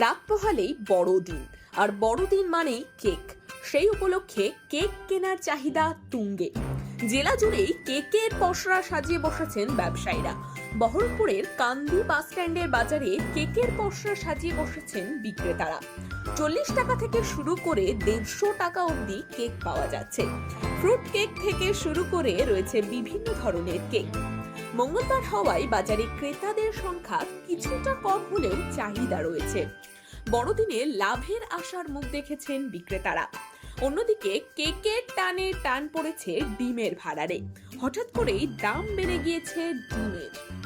সকালেই বড়দিন। আর বড়দিন মানেই কেক। সেই উপলক্ষে কেক কেনার চাহিদা তুঙ্গে। জেলা জুড়েই কেকের পসরা সাজিয়ে বসেছেন ব্যবসায়ীরা। বহরমপুরের কান্দি বাস স্ট্যান্ডের বাজারে কেকের পসরা সাজিয়ে বসেছেন বিক্রেতারা। চল্লিশ টাকা থেকে শুরু করে দেড়শো টাকা অবধি কেক পাওয়া যাচ্ছে। ফ্রুট কেক থেকে শুরু করে রয়েছে বিভিন্ন ধরনের কেক। মঙ্গলবার হওয়ায় বাজারে ক্রেতাদের সংখ্যা কিছুটা কম হলেও চাহিদা রয়েছে। বড়দিনে লাভের আশার মুখ দেখেছেন বিক্রেতারা। অন্যদিকে কেকের টানে টান পড়েছে ডিমের ভাড়ারে। হঠাৎ করেই দাম বেড়ে গিয়েছে ডিমের।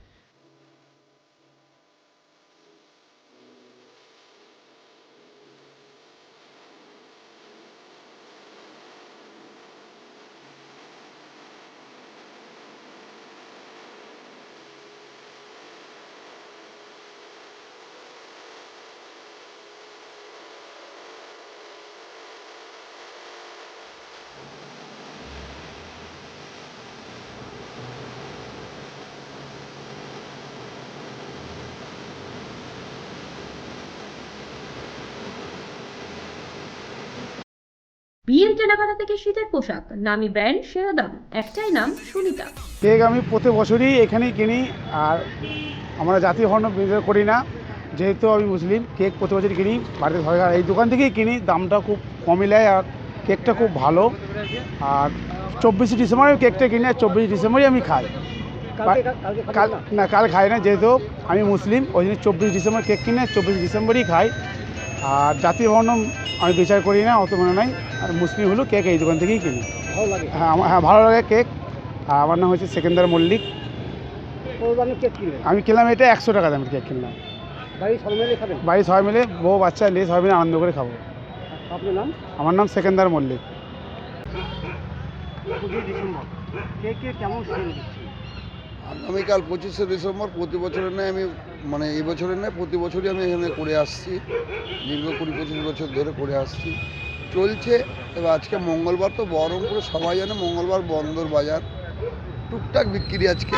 বিয়ের কেনাকাটা থেকে শীতের পোশাক নামি ব্র্যান্ড সেরা দাম একটাই নাম সুনিতা। কেক আমি প্রতি বছরই এখানেই কিনি আর আমরা জাতীয় বর্ণ বিরোধিতা করি না। যেহেতু আমি মুসলিম কেক প্রতি বছরই কিনি বাড়িতে সবাই এই দোকান থেকেই কিনি দামটা খুব কমই নেয় আর কেকটা খুব ভালো। আর চব্বিশে ডিসেম্বরে কেকটা কিনি আর চব্বিশে ডিসেম্বরই আমি খাই। কাল না? কাল খাই না যেহেতু আমি মুসলিম ওই জন্য চব্বিশ ডিসেম্বর কেক কিনে চব্বিশ ডিসেম্বরই খাই। আর জাতীয় বর্ণ আমি বিচার করি না অত মনে নাই। আর মুসলিম হলো কেক এই দোকান থেকেই কিনি। ভালো লাগে? হ্যাঁ আমার হ্যাঁ ভালো লাগে কেক। আর আমার নাম হচ্ছে সেকেন্দার মল্লিক। আমি কিনলাম এটা একশো টাকা দামের কেক কিনলাম। বাড়ি সবাই মিলে বউ বাচ্চা নিয়ে সবাই মিলে আনন্দ করে খাব। আপনার নাম? আমার নাম সেকেন্দার মল্লিক। পঁচিশ ডিসেম্বর। কেকে কেমন আগামীকাল পঁচিশে ডিসেম্বর প্রতি বছরের নেয় আমি মানে এই বছরের নেয় প্রতি বছরই আমি এখানে করে আসছি। দীর্ঘ কুড়ি পঁচিশ বছর ধরে করে আসছি। চলছে। এবার আজকে মঙ্গলবার তো বহরমপুরে সবাই জানে মঙ্গলবার বন্দর বাজার। টুকটাক বিক্রি আজকে।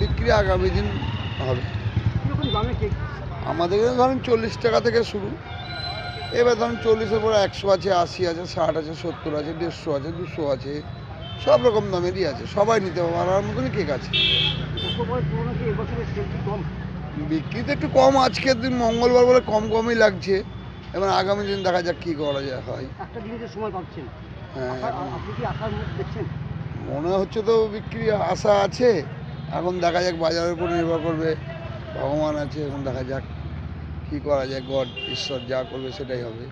বিক্রি আগামী দিন হবে। আমাদের এখানে ধরেন চল্লিশ টাকা থেকে শুরু। এবার ধরেন চল্লিশের পরে একশো আছে, আশি আছে, ষাট আছে, সত্তর আছে, দেড়শো আছে, দুশো আছে। সব রকম দামেরই আছে। সবাই নিতে পারার মতনই কেক আছে দুশো করে পুরোনো কি এবছরের সেল কি কম বিক্রিতে একটু কম। আজকের দিন মঙ্গলবার বলে কম কমই লাগছে। এবার আগামী দিন দেখা যাক কী করা যায় হয়। একটা দিন সময় পাচ্ছেন। হ্যাঁ। আশা- আপনি কি দেখছেন? মনে হচ্ছে তো বিক্রি আশা আছে এখন দেখা যাক বাজারের উপর নির্ভর করবে ভগবান আছে এখন দেখা যাক কী করা যায় গড ঈশ্বর যা করবে সেটাই হবে।